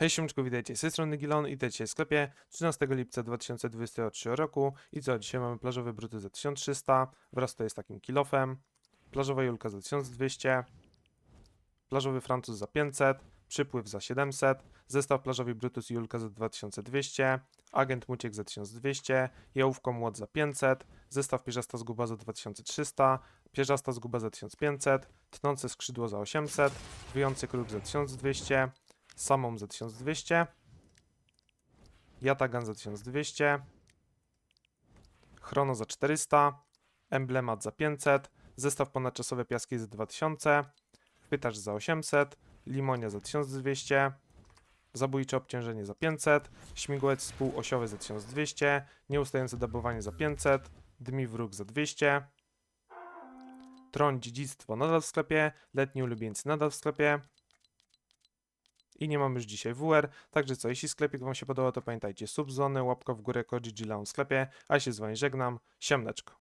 Hej siemczku, witajcie z tej strony Gilon i witajcie w sklepie 13 lipca 2023 roku. I co, dzisiaj mamy plażowe bruty za 1300 wraz to jest takim kilofem, plażowa Julka za 1200, plażowy Francuz za 500, przypływ za 700, zestaw plażowy Brutus i Julka za 2200, agent Muciek za 1200, jałówko Młot za 500, zestaw pierzasta zguba za 2300, pierzasta zguba za 1500, tnące skrzydło za 800, wyjący kruk za 1200, samą za 1200, Yatagan za 1200, Chrono za 400, Emblemat za 500, zestaw ponadczasowe piaski za 2000, Chwytacz za 800, Limonia za 1200, Zabójcze obciążenie za 500, Śmigłowiec współosiowy za 1200, Nieustające dabowanie za 500, Dmi wróg za 200, Tron Dziedzictwo nadal w sklepie, Letni Ulubieńcy nadal w sklepie, i nie mamy już dzisiaj WR, także co, jeśli sklepik Wam się podobał, to pamiętajcie subzony, łapka w górę, Koji Lounge w sklepie, a się z Wami żegnam, siemneczko.